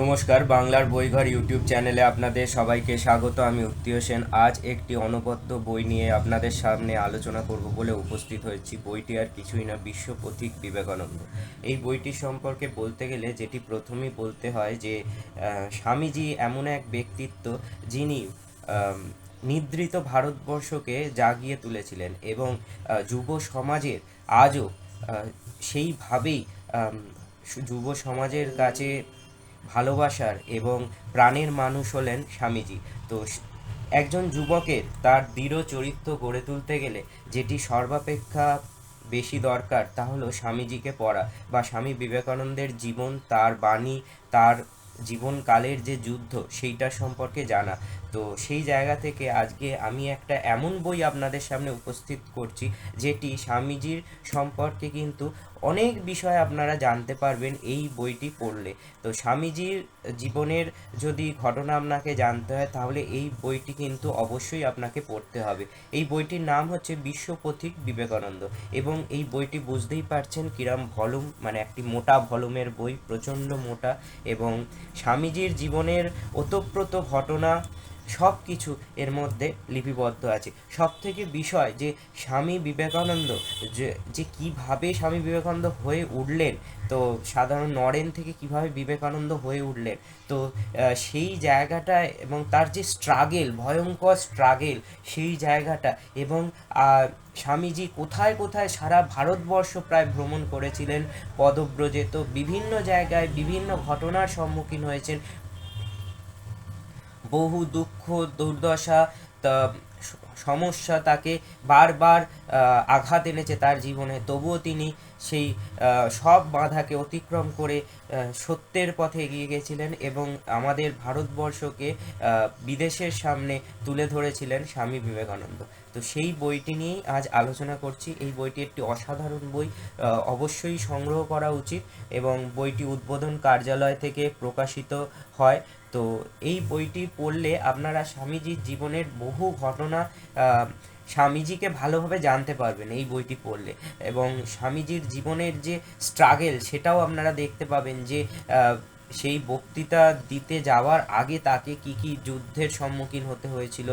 নমস্কার, বাংলার বইঘর ইউটিউব চ্যানেলে আপনাদের সবাইকে স্বাগত। আমি উত্তীয় সেন। আজ একটি অনবদ্য বই নিয়ে আপনাদের সামনে আলোচনা করব বলে উপস্থিত হয়েছি। বইটি আর কিছুই না, বিশ্ব পথিক বিবেকানন্দ। এই বইটি সম্পর্কে বলতে গেলে যেটি প্রথমেই বলতে হয় যে স্বামীজি এমন এক ব্যক্তিত্ব যিনি নিদ্রিত ভারতবর্ষকে জাগিয়ে তুলেছিলেন এবং যুব সমাজের আজও সেইভাবেই যুব সমাজের কাছে ভালোবাসার এবং প্রাণের মানুষ হলেন স্বামীজি। তো একজন যুবকের তার দৃঢ় চরিত্র গড়ে তুলতে গেলে যেটি সর্বাপেক্ষা বেশি দরকার তা হলো স্বামীজিকে পড়া বা স্বামী বিবেকানন্দের জীবন, তার বাণী, তার জীবনকালের যে যুদ্ধ সেইটার সম্পর্কে জানা। তো সেই জায়গা থেকে আজকে আমি একটা এমন বই আপনাদের সামনে উপস্থিত করছি, যেটি স্বামীজির সম্পর্কে কিন্তু অনেক বিষয় আপনারা জানতে পারবেন এই বইটি পড়লে। তো স্বামীজির জীবনের যদি ঘটনা আপনাকে জানতে হয়, তাহলে এই বইটি কিন্তু অবশ্যই আপনাকে পড়তে হবে। এই বইটির নাম হচ্ছে বিশ্ব পথিক বিবেকানন্দ এবং এই বইটি বুঝতেই পারছেন কিরাম ভলুম মানে একটি মোটা ভলুমের বই, প্রচণ্ড মোটা এবং স্বামীজির জীবনের ওতপ্রোত ঘটনা সব কিছু এর মধ্যে লিপিবদ্ধ আছে। সব থেকে বিষয় যে স্বামী বিবেকানন্দ যে যে কীভাবে স্বামী বিবেকানন্দ হয়ে উঠলেন, তো সাধারণ নরেন থেকে কীভাবে বিবেকানন্দ হয়ে উঠলেন, তো সেই জায়গাটা এবং তার যে স্ট্রাগেল ভয়ঙ্কর স্ট্রাগেল সেই জায়গাটা এবং স্বামীজি কোথায় কোথায় সারা ভারতবর্ষ প্রায় ভ্রমণ করেছিলেন, পদব্রজে, তো বিভিন্ন জায়গায় বিভিন্ন ঘটনার সম্মুখীন হয়েছেন বহু দুঃখ দুর্দশা সমস্যা তাকে বারবার আঘাত এনেছে তার জীবনে। তবুও তিনি সেই সব বাধাকে অতিক্রম করে সত্যের পথে এগিয়ে গেছিলেন এবং আমাদের ভারতবর্ষকে বিদেশের সামনে তুলে ধরেছিলেন স্বামী বিবেকানন্দ। তো সেই বইটি নিয়েই আজ আলোচনা করছি। এই বইটি একটি অসাধারণ বই অবশ্যই সংগ্রহ করা উচিত এবং বইটি উদ্বোধন কার্যালয় থেকে প্রকাশিত হয়। তো এই বইটি পড়লে আপনারা স্বামীজির জীবনের বহু ঘটনা স্বামীজিকে ভালোভাবে জানতে পারবেন এই বইটি পড়লে। এবং স্বামীজির জীবনের যে স্ট্রাগেল সেটাও আপনারা দেখতে পাবেন যে সেই বক্তৃতা দিতে যাওয়ার আগে তাকে কি কি যুদ্ধের সম্মুখীন হতে হয়েছিল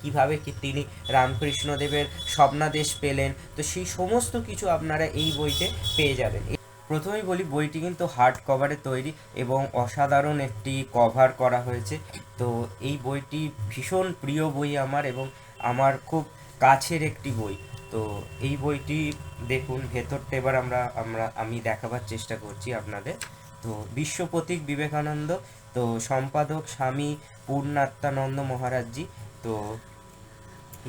কীভাবে কি তিনি রামকৃষ্ণদেবের স্বপ্নাদেশ পেলেন, তো সেই সমস্ত কিছু আপনারা এই বইতে পেয়ে যাবেন। প্রথমেই বলি, বইটি কিন্তু হার্ড কভারে তৈরি এবং অসাধারণ একটি কভার করা হয়েছে। তো এই বইটি ভীষণ প্রিয় বই আমার এবং আমার খুব কাছের একটি বই। তো এই বইটি দেখুন, ভেতরটা এবার আমরা আমরা, আমি দেখাবার চেষ্টা করছি আপনাদের। তো বিশ্ব প্রতীক বিবেকানন্দ, তো সম্পাদক স্বামী পূর্ণাত্মানন্দ মহারাজজি, তো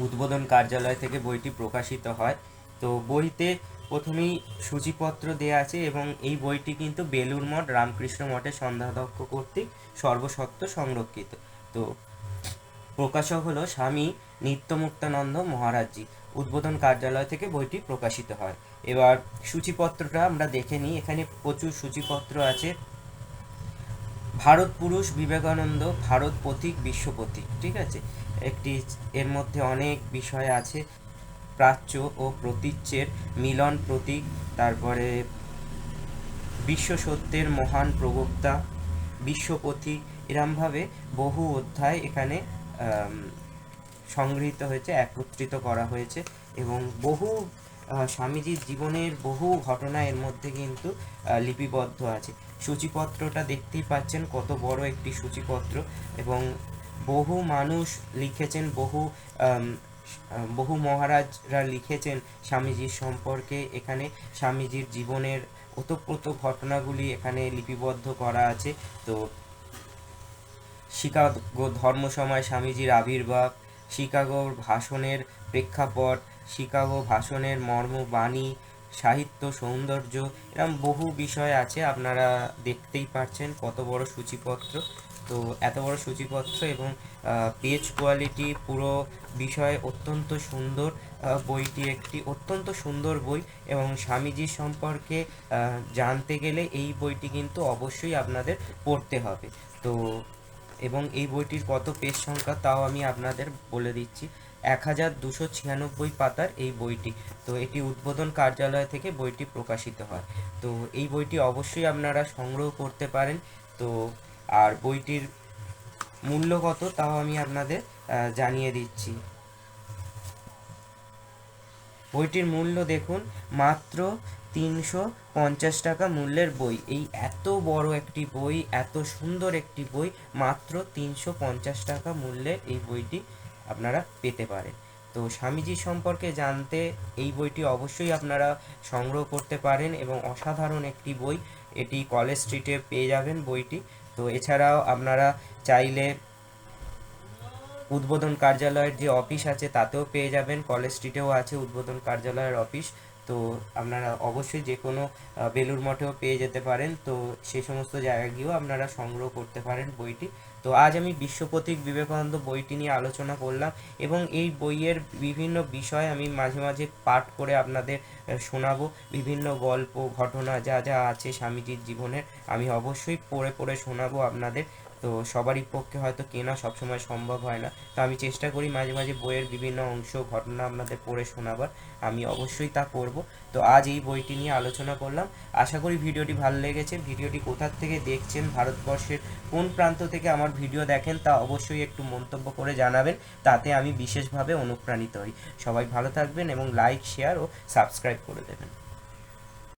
উদ্বোধন কার্যালয় থেকে বইটি প্রকাশিত হয়। তো বইতে প্রথমেই সূচিপত্র দেয়া আছে এবং এই বইটি কিন্তু বেলুর মঠ, রামকৃষ্ণ মঠের সন্ধ্যাধ্যক্ষ কর্তৃক সর্বসত্ব সংরক্ষিত। তো প্রকাশক হলো স্বামী নিত্যমুক্তানন্দ মহারাজজি উদ্বোধন কার্যালয় থেকে বইটি প্রকাশিত হয়। এবার সূচিপত্রটা আমরা দেখে নিই। এখানে প্রচুর সূচিপত্র আছে। ভারত পুরুষ বিবেকানন্দ, ভারত পথিক বিশ্ব পথিক, ঠিক আছে? একটি এর মধ্যে অনেক বিষয় আছে। প্রাচ্য ও প্রতীচ্যের মিলন প্রতীক, তারপরে বিশ্ব সত্যের মহান প্রবক্তা বিশ্বপথিক এরমভাবে বহু অধ্যায় এখানে সংগৃহীত হয়েছে, একত্রিত করা হয়েছে এবং বহু স্বামীজির জীবনের বহু ঘটনা এর মধ্যে কিন্তু লিপিবদ্ধ আছে। সূচিপত্রটা দেখতেই পাচ্ছেন কত বড় একটি সূচিপত্র এবং বহু মানুষ লিখেছেন, বহু বহু মহারাজরা লিখেছেন স্বামীজির সম্পর্কে। এখানে স্বামীজির জীবনের ওতপ্রোত ঘটনাগুলি এখানে লিপিবদ্ধ করা আছে। তো শিকাগো ধর্ম সময় স্বামীজির আবির্ভাব শিকাগোর ভাষণের প্রেক্ষাপট, শিকাগো ভাষণের মর্ম বাণী সাহিত্য সৌন্দর্য এরকম বহু বিষয় আছে আপনারা দেখতেই পাচ্ছেন কত বড় সূচিপত্র। তো এত বড় সূচিপত্র এবং পেজ কোয়ালিটি পুরো বিষয় অত্যন্ত সুন্দর বইটি একটি অত্যন্ত সুন্দর বই এবং স্বামীজির সম্পর্কে জানতে গেলে এই বইটি কিন্তু অবশ্যই আপনাদের পড়তে হবে। তো এবং এই বইটির কত পেজ সংখ্যা তাও আমি আপনাদের বলে দিচ্ছি। এক হাজার দুশো ছিয়ানব্বই পাতার এই বইটি। তো এটি উদ্বোধন কার্যালয় থেকে বইটি প্রকাশিত হয়। তো এই বইটি অবশ্যই আপনারা সংগ্রহ করতে পারেন। তো আর বইটির মূল্য কত তাও আমি আপনাদের জানিয়ে দিচ্ছি। বইটির মূল্য দেখুন, মাত্র তিনশো পঞ্চাশ টাকা মূল্যের বই। এই এত বড় একটি বই, এত সুন্দর একটি বই, মাত্র তিনশো পঞ্চাশ টাকা মূল্যের এই বইটি আপনারা পেতে পারেন। তো স্বামীজি সম্পর্কে জানতে এই বইটি অবশ্যই আপনারা সংগ্রহ করতে পারেন এবং অসাধারণ একটি বই। এটি কলেজ স্ট্রিটে পেয়ে যাবেন বইটি। তো এছাড়াও আপনারা চাইলে উদ্বোধন কার্যালয়ের যে অফিস আছে তাতেও পেয়ে যাবেন, কলেজ স্ট্রিটেও আছে উদ্বোধন কার্যালয়ের অফিস। তো আপনারা অবশ্যই যে কোনো বেলুর মঠেও পেয়ে যেতে পারেন। তো সেই সমস্ত জায়গা গিয়েও আপনারা সংগ্রহ করতে পারেন বইটি। তো আজ আমি বিশ্বপ্রতীক বিবেকানন্দ বইটি নিয়ে আলোচনা করলাম এবং এই বইয়ের বিভিন্ন বিষয় আমি মাঝে মাঝে পাঠ করে আপনাদের শোনাবো। বিভিন্ন গল্প, ঘটনা যা যা আছে স্বামীজির জীবনের, আমি অবশ্যই পড়ে পড়ে শোনাবো আপনাদের। তো সবারই পক্ষে হয়তো কেনা সবসময় সম্ভব হয় না। তো আমি চেষ্টা করি মাঝে মাঝে বইয়ের বিভিন্ন অংশ, ঘটনা আপনাদের পড়ে শোনাবার। আমি অবশ্যই তা করব। তো আজ এই বইটি নিয়ে আলোচনা করলাম। আশা করি ভিডিওটি ভালো লেগেছে। ভিডিওটি কোথা থেকে দেখছেন, ভারতবর্ষের কোন প্রান্ত থেকে আমার ভিডিও দেখেন, তা অবশ্যই একটু মন্তব্য করে জানাবেন। তাতে আমি বিশেষভাবে অনুপ্রাণিত হই। সবাই ভালো থাকবেন এবং লাইক, শেয়ার ও সাবস্ক্রাইব করে দেবেন।